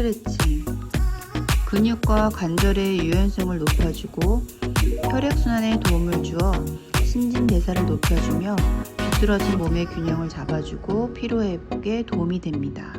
스트레칭 근육과 관절의 유연성을 높여주고 혈액순환에 도움을 주어 신진대사를 높여주며 비뚤어진 몸의 균형을 잡아주고 피로회복에 도움이 됩니다.